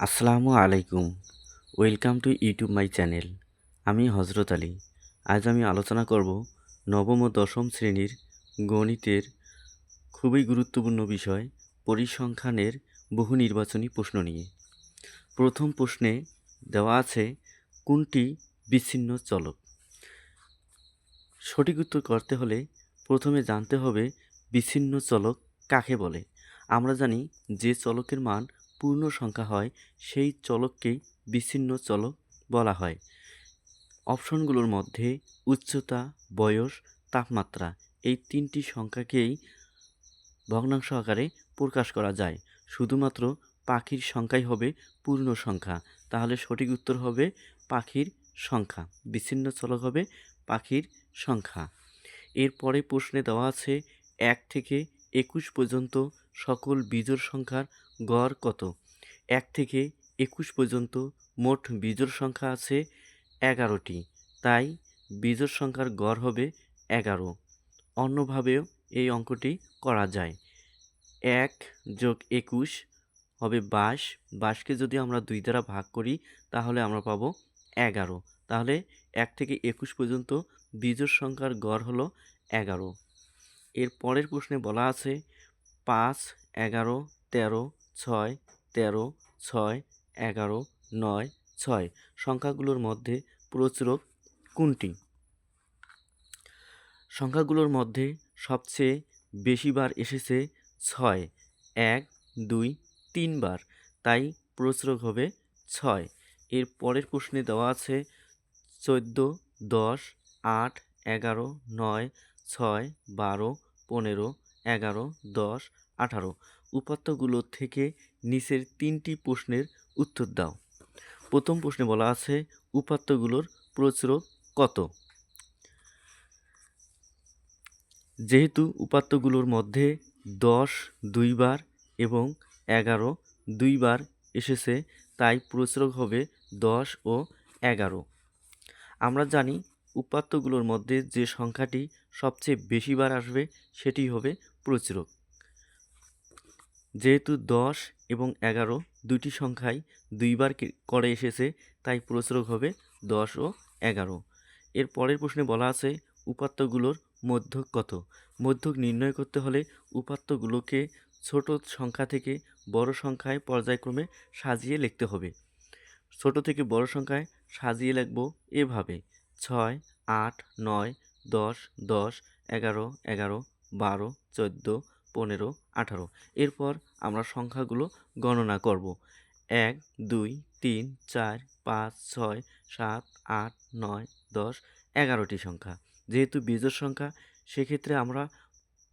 আসসালামু আলাইকুম। Welcome to YouTube my channel. আমি হজরত আলী। আজ আমি আলোচনা করব নবম ও দশম শ্রেণির গণিতের খুবই গুরুত্বপূর্ণ বিষয় পরিসংখ্যানের বহু নির্বাচনী প্রশ্ন নিয়ে। প্রথম প্রশ্নে দেওয়া আছে, কোনটি বিচ্ছিন্ন চলক? সঠিক উত্তর করতে হলে প্রথমে জানতে হবে বিচ্ছিন্ন চলক কাকে বলে। আমরা জানি যে চলকের মান পূর্ণ সংখ্যা হয়, সেই চলককেই বিচ্ছিন্ন চলক বলা হয়। অপশনগুলোর মধ্যে উচ্চতা, বয়স, তাপমাত্রা এই তিনটি সংখ্যাকেই ভগ্নাংশ আকারে প্রকাশ করা যায়। শুধুমাত্র পাখির সংখ্যাই হবে পূর্ণ সংখ্যা। তাহলে সঠিক উত্তর হবে পাখির সংখ্যা। বিচ্ছিন্ন চলক হবে পাখির সংখ্যা। এরপরে প্রশ্নে দেওয়া আছে, এক থেকে একুশ পর্যন্ত সকল বিজোড় সংখ্যার গড় কত? এক থেকে একুশ পর্যন্ত মোট বিজোড় সংখ্যা আছে এগারোটি, তাই বিজোড় সংখ্যার গড় হবে এগারো। অন্যভাবেও এই অঙ্কটি করা যায়। এক যোগ একুশ হবে বাইশ। বাইশকে যদি আমরা দুই দ্বারা ভাগ করি, তাহলে আমরা পাবো এগারো। তাহলে এক থেকে একুশ পর্যন্ত বিজোড় সংখ্যার গড় হলো এগারো। এর পরের প্রশ্নে বলা আছে পাঁচ, এগারো, তেরো, ছয় তেরো, ছয়, এগারো, নয়, ছয় সংখ্যাগুলোর মধ্যে প্রচুরক কোনটি? সংখ্যাগুলোর মধ্যে সবচেয়ে বেশিবার এসেছে ছয়, এক, দুই, তিনবার, তাই প্রচুরক হবে ছয়। এর পরের প্রশ্নে দেওয়া আছে চোদ্দ, দশ, আট, এগারো, নয়, ছয়, বারো, পনেরো এগারো, দশ, আঠারো উপাত্তগুলো থেকে নিচের তিনটি প্রশ্নের উত্তর দাও। প্রথম প্রশ্নে বলা আছে উপাত্তগুলোর প্রচুরক কত? যেহেতু উপাত্তগুলোর মধ্যে দশ দুইবার এবং এগারো দুইবার এসেছে, তাই প্রচুরক হবে দশ ও এগারো। আমরা জানি উপাত্তগুলোর মধ্যে যে সংখ্যাটি সবচেয়ে বেশিবার আসবে সেটি হবে প্রচুরক যেহেতু দশ এবং এগারো দুটি সংখ্যাই দুইবার করে এসেছে, তাই প্রচুরক হবে দশ ও এগারো। এর পরের প্রশ্নে বলা আছে উপাত্তগুলোর মধ্যক কত? মধ্যক নির্ণয় করতে হলে উপাত্তগুলোকে ছোট সংখ্যা থেকে বড় সংখ্যায় পর্যায়ক্রমে সাজিয়ে লিখতে হবে। ছোট থেকে বড় সংখ্যায় সাজিয়ে লিখব এভাবে, ছয়, আট, নয় দশ দশ, এগারো এগারো, বারো, চোদ্দ, পনেরো, আঠারো। এরপর আমরা সংখ্যাগুলো গণনা করব। এক, দুই, তিন, চার, পাঁচ, ছয়, সাত, আট, নয়, দশ, এগারোটি সংখ্যা। যেহেতু বীজোড় সংখ্যা, সেক্ষেত্রে আমরা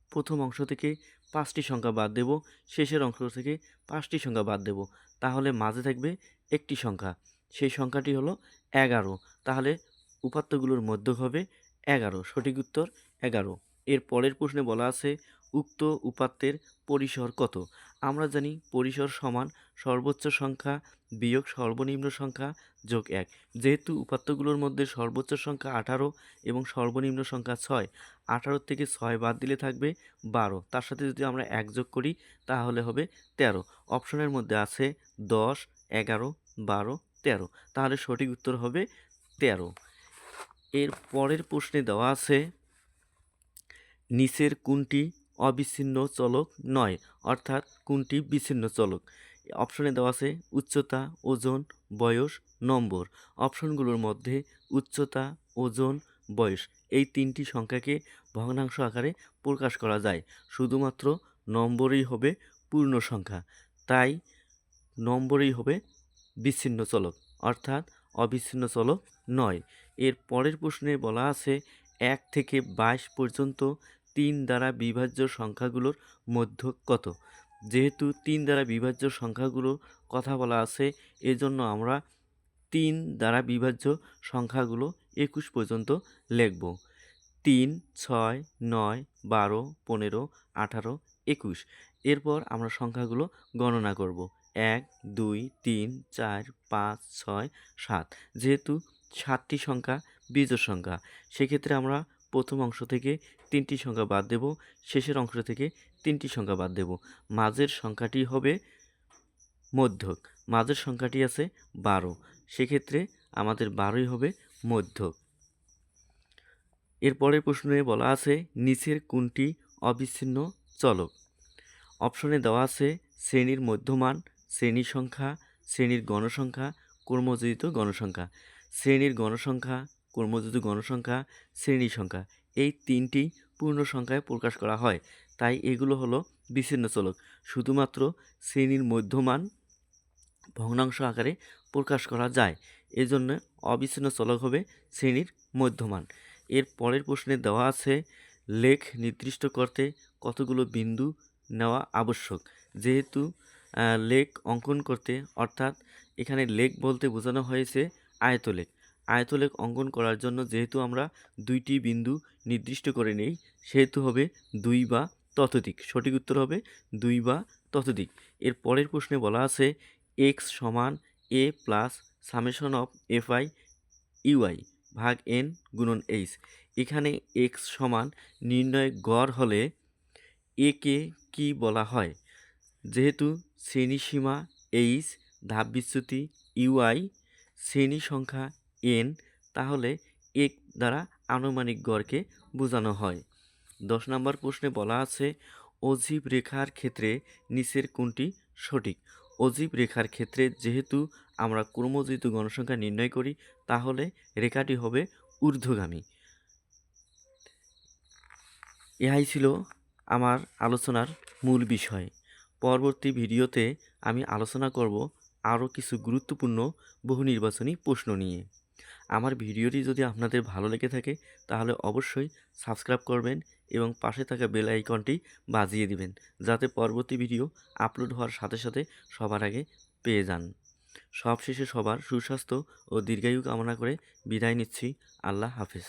প্রথম অংশ থেকে পাঁচটি সংখ্যা বাদ দেব, শেষের অংশ থেকে পাঁচটি সংখ্যা বাদ দেব। তাহলে মাঝে থাকবে একটি সংখ্যা। সেই সংখ্যাটি হলো এগারো। তাহলে উপাত্তগুলোর মধ্যক হবে এগারো, সঠিক উত্তর এগারো। এর পরের প্রশ্নে বলা আছে, উক্ত উপাত্তের পরিসর কত? আমরা জানি পরিসর সমান সর্বোচ্চ সংখ্যা বিয়োগ সর্বনিম্ন সংখ্যা যোগ এক। যেহেতু উপাত্তগুলোর মধ্যে সর্বোচ্চ সংখ্যা আঠারো এবং সর্বনিম্ন সংখ্যা ছয়, আঠারো থেকে ছয় বাদ দিলে থাকবে বারো। তার সাথে যদি আমরা এক যোগ করি, তাহলে হবে তেরো। অপশনের মধ্যে আছে দশ, এগারো, বারো, তেরো। তাহলে সঠিক উত্তর হবে তেরো। এর পরের প্রশ্নে দেওয়া আছে, নিচের কোনটি অবিচ্ছিন্ন চলক নয়? অর্থাৎ কোনটি বিচ্ছিন্ন চলক? অপশনে দেওয়া আছে, উচ্চতা, ওজন, বয়স, নম্বর। অপশনগুলোর মধ্যে উচ্চতা, ওজন, বয়স, এই তিনটি সংখ্যাকে ভগ্নাংশ আকারে প্রকাশ করা যায়। শুধুমাত্র নম্বরই হবে পূর্ণ সংখ্যা, তাই নম্বরই হবে বিচ্ছিন্ন চলক, অর্থাৎ অবিচ্ছিন্ন চলক নয়। এর পরের প্রশ্নে বলা আছে, এক থেকে বাইশ পর্যন্ত তিন দ্বারা বিভাজ্য সংখ্যাগুলোর মধ্য কত? যেহেতু তিন দ্বারা বিভাজ্য সংখ্যাগুলোর কথা বলা আছে, এজন্য আমরা তিন দ্বারা বিভাজ্য সংখ্যাগুলো একুশ পর্যন্ত লিখব। তিন, ছয়, নয়, বারো, পনেরো, আঠারো, একুশ। এরপর আমরা সংখ্যাগুলো গণনা করব। এক, দুই, তিন, চার, পাঁচ, ছয়, সাত। যেহেতু সাতটি সংখ্যা, বিজোড় সংখ্যা। সেক্ষেত্রে আমরা প্রথম অংশ থেকে তিনটি সংখ্যা বাদ দেব, শেষের অংশ থেকে তিনটি সংখ্যা বাদ দেব। মাঝের সংখ্যাটি হবে মধ্যক। মাঝের সংখ্যাটি আছে বারো। সেক্ষেত্রে আমাদের বারোই হবে মধ্যক। এর পরের প্রশ্নে বলা আছে নিচের কোনটি অবিচ্ছিন্ন চলক? অপশনে দেওয়া আছে শ্রেণির মধ্যমান শ্রেণি সংখ্যা, শ্রেণির গণসংখ্যা, কর্মযোজিত গণসংখ্যা। শ্রেণির গণসংখ্যা কর্মযোজিত গণসংখ্যা, শ্রেণি সংখ্যা এই তিনটি পূর্ণ সংখ্যায় প্রকাশ করা হয়। তাই এগুলো হলো বিচ্ছিন্ন চলক শুধুমাত্র শ্রেণির মধ্যমান ভগ্নাংশ আকারে প্রকাশ করা যায়। এজন্য অবিচ্ছিন্ন চলক হবে শ্রেণির মধ্যমান। এর পরের প্রশ্নে দেওয়া আছে, লেখ নির্দিষ্ট করতে কতগুলো বিন্দু নেওয়া আবশ্যক? যেহেতু লেখ অঙ্কন করতে অর্থাৎ এখানে লেখ বলতে বোঝানো হয়েছে আয়তলেখ। আয়তলেখ অঙ্কন করার জন্য যেহেতু আমরা দুইটি বিন্দু নির্দিষ্ট করে নেই, সেহেতু হবে দুই বা ততোধিক। সঠিক উত্তর হবে দুই বা ততোধিক। এর পরের প্রশ্নে বলা আছে এক্স সমান A plus summation of F I U I ভাগ এন গুণন এইচ এখানে এক্স সমান নির্ণয় গড় হলে একে কি বলা হয়? যেহেতু শ্রেণীসীমা এইচ ধাপ বিচ্যুতি ইউআই শ্রেণি সংখ্যা এন তাহলে এক দ্বারা আনুমানিক গড়কে বোঝানো হয়। দশ নম্বর প্রশ্নে বলা আছে, অজীব রেখার ক্ষেত্রে নিচের কোনটি সঠিক? অজীব রেখার ক্ষেত্রে যেহেতু আমরা ক্রমজিত গণসংখ্যা নির্ণয় করি, তাহলে রেখাটি হবে ঊর্ধ্বগামী। ইহাই ছিল আমার আলোচনার মূল বিষয়। পরবর্তী ভিডিওতে আমি আলোচনা করব আরও কিছু গুরুত্বপূর্ণ বহু নির্বাচনী প্রশ্ন নিয়ে। আমার ভিডিওটি যদি আপনাদের ভালো লেগে থাকে, তাহলে অবশ্যই সাবস্ক্রাইব করবেন এবং পাশে থাকা বেল আইকনটি বাজিয়ে দিবেন, যাতে পরবর্তী ভিডিও আপলোড হওয়ার সাথে সাথে সবার আগে পেয়ে যান। সবশেষে সবার সুস্বাস্থ্য ও দীর্ঘায়ু কামনা করে বিদায় নিচ্ছি। আল্লাহ হাফেজ।